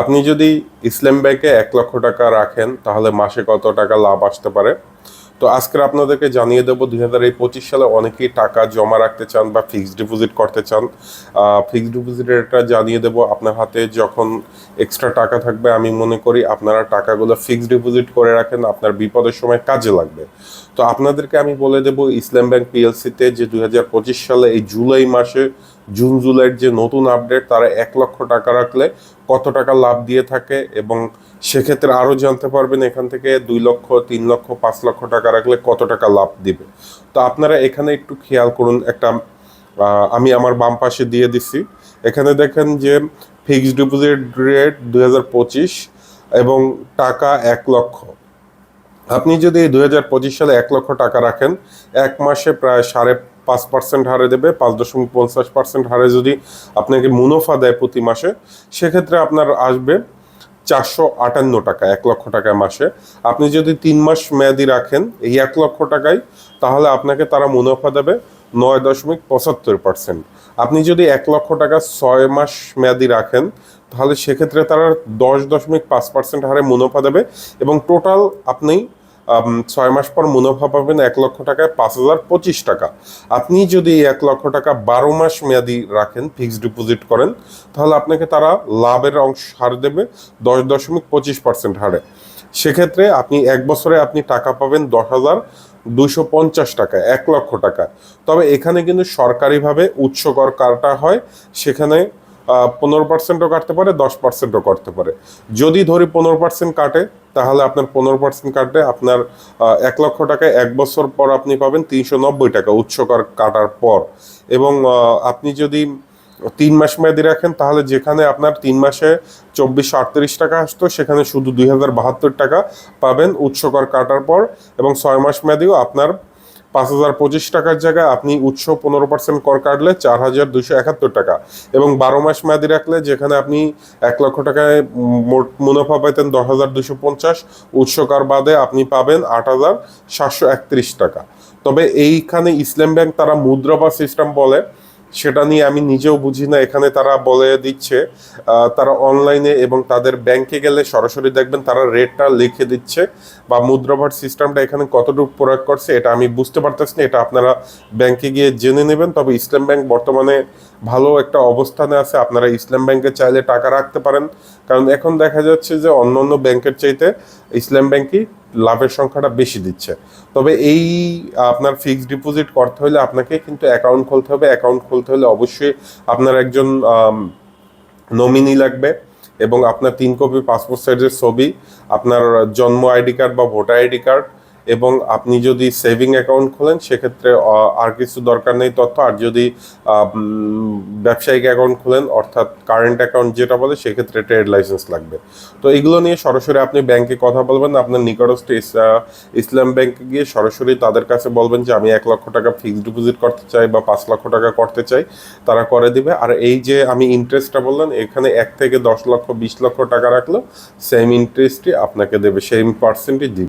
আপনি যদি ইসলাম ব্যাংকে এক লক্ষ টাকা রাখেন, তাহলে মাসে কত টাকা লাভ আসতে পারে? তো আজকে আপনাদেরকে জানিয়ে দেবো, দুই হাজার এই পঁচিশ সালে অনেকেই টাকা জমা রাখতে চান বা ফিক্সড ডিপোজিট করতে চান। ফিক্সড ডিপোজিটের এটা জানিয়ে দেবো, আপনার হাতে যখন এক্সট্রা টাকা থাকবে, আমি মনে করি আপনারা টাকাগুলো ফিক্সড ডিপোজিট করে রাখেন, আপনার বিপদের সময় কাজে লাগবে। তো আপনাদেরকে আমি বলে দেব, ইসলাম ব্যাংক পিএলসিতে যে দুই হাজার পঁচিশ সালে এই জুলাই মাসে জুন জুলাইয়ের যে নতুন আপডেট তারা এক লক্ষ টাকা রাখলে কত টাকা লাভ দিয়ে থাকে এবং সেক্ষেত্রে আরও জানতে পারবেন এখান থেকে দুই লক্ষ, তিন লক্ষ, পাঁচ লক্ষ টাকা রাখলে কত টাকা লাভ দিবে। তো আপনারা এখানে একটু খেয়াল করুন একটা আমি আমার বাম পাশে দিয়ে দিছি। এখানে দেখেন যে ফিক্সড ডিপোজিট রেট দুই হাজার পঁচিশ এবং টাকা এক লক্ষ। আপনি যদি দুই হাজার পঁচিশ সালে এক লক্ষ টাকা রাখেন, এক মাসে প্রায় সাড়ে পাঁচ পার্সেন্ট হারে দেবে, পাঁচ দশমিক পঞ্চাশ পার্সেন্ট হারে যদি আপনাকে মুনাফা দেয় প্রতি মাসে, সেক্ষেত্রে আপনার আসবে চারশো আটান্ন টাকা, এক লক্ষ টাকা মাসে। আপনি যদি তিন মাস মেয়াদি রাখেন এই এক লক্ষ টাকায়, তাহলে আপনাকে তারা মুনাফা দেবে নয় দশমিক পঁচাত্তর পার্সেন্ট আপনি যদি এক লক্ষ টাকা ছয় মাস মেয়াদি রাখেন, তাহলে সেক্ষেত্রে তারা দশ দশমিক পাঁচ পার্সেন্ট হারে মুনাফা দেবে এবং টোটাল আপনি ছয় মাস পর মুনাফা পাবেন এক লক্ষ টাকায় পাঁচ হাজার পঁচিশ টাকা। আপনি যদি এই এক লক্ষ টাকা বারো মাস মেয়াদি রাখেন ফিক্সড ডিপোজিট করেন, তাহলে আপনাকে তারা লাভের অংশ হার দেবে, দশ দশমিক পঁচিশ পার্সেন্ট হারে। সেক্ষেত্রে আপনি এক বছরে আপনি টাকা পাবেন দশ হাজার দুশো পঞ্চাশ টাকা, এক লক্ষ টাকা। তবে এখানে কিন্তু সরকারিভাবে উৎস কর কাটা হয়, সেখানে পনেরো পার্সেন্টও কাটতে পারে, দশ পার্সেন্টও কাটতে পারে। যদি ধরি পনেরো পার্সেন্ট কাটে তাহলে আপনার পনেরো পার্সেন্ট কাটবে আপনার এক লক্ষ টাকায় এক বছর পর আপনি পাবেন তিনশো নব্বই টাকা উচ্চ কর, কাটার পর। এবং আপনি যদি তিন মাস মেয়াদি রাখেন, তাহলে যেখানে আপনার তিন মাসে চব্বিশশো আটত্রিশ টাকা আসতো, সেখানে শুধু দুই হাজার বাহাত্তর টাকা পাবেন উচ্চকর কর কাটার পর। এবং ছয় মাস মেয়াদিও আপনার পাঁচ হাজার পঁচিশ টাকার জায়গায় আপনি উৎস পনেরো পার্সেন্ট কর কাটলে চার হাজার দুশো একাত্তর টাকা এবং বারো মাস মেয়াদি রাখলে যেখানে আপনি এক লক্ষ টাকায় মোট মুনাফা পেতেন দশ হাজার দুশো পঞ্চাশ, উৎস কর বাদে আপনি পাবেন আট হাজার সাতশো একত্রিশ টাকা। তবে এইখানে ইসলাম ব্যাংক তারা মুদ্রা বা সিস্টেম বলে সেটা নিয়ে আমি নিজেও বুঝি না। এখানে তারা বলে দিচ্ছে তারা অনলাইনে এবং তাদের ব্যাংকে গেলে সরাসরি দেখবেন তারা রেটটা লিখে দিচ্ছে বা মুদ্রাভার সিস্টেমটা এখানে কতটুকু প্রয়োগ করছে এটা আমি বুঝতে পারতেছি না, এটা আপনারা ব্যাংকে গিয়ে জেনে নেবেন। তবে ইসলাম ব্যাংক বর্তমানে ভালো একটা অবস্থানে আছে, আপনারা ইসলাম ব্যাংকে চাইলে টাকা রাখতে পারেন। কারণ এখন দেখা যাচ্ছে যে অন্য অন্য ব্যাংকের চাইতে ইসলাম ব্যাংকই লাভের সংখ্যাটা বেশি দিচ্ছে। তবে এই, আপনার ফিক্সড ডিপোজিট করতে হলে আপনাকে কিন্তু অ্যাকাউন্ট খুলতে হবে। অ্যাকাউন্ট খুলতে হলে অবশ্যই আপনার একজন নমিনি লাগবে এবং আপনার তিন কপি পাসপোর্ট সাইজের ছবি, আপনার জন্ম আইডি কার্ড বা ভোটার আইডি কার্ড এবং আপনি যদি সেভিং অ্যাকাউন্ট খোলেন, সেক্ষেত্রে আর কিছু দরকার নেই তথ্য। আর যদি ব্যবসায়িক অ্যাকাউন্ট খোলেন, অর্থাৎ কারেন্ট অ্যাকাউন্ট যেটা বলে, সেক্ষেত্রে ট্রেড লাইসেন্স লাগবে। তো এগুলো নিয়ে সরাসরি আপনি ব্যাংকে কথা বলবেন আপনার নিকটস্থ ইস- ইসলাম ব্যাংকে গিয়ে সরাসরি তাদের কাছে বলবেন যে, আমি এক লক্ষ টাকা ফিক্সড ডিপোজিট করতে চাই বা পাঁচ লক্ষ টাকা করতে চাই। তারা করে দিবে। আর এই যে আমি ইন্টারেস্টটা বললেন এখানে এক থেকে দশ লক্ষ, বিশ লক্ষ টাকা রাখলেও সেম ইন্টারেস্টই আপনাকে দেবে সেম পার্সেন্টেজ দিবে।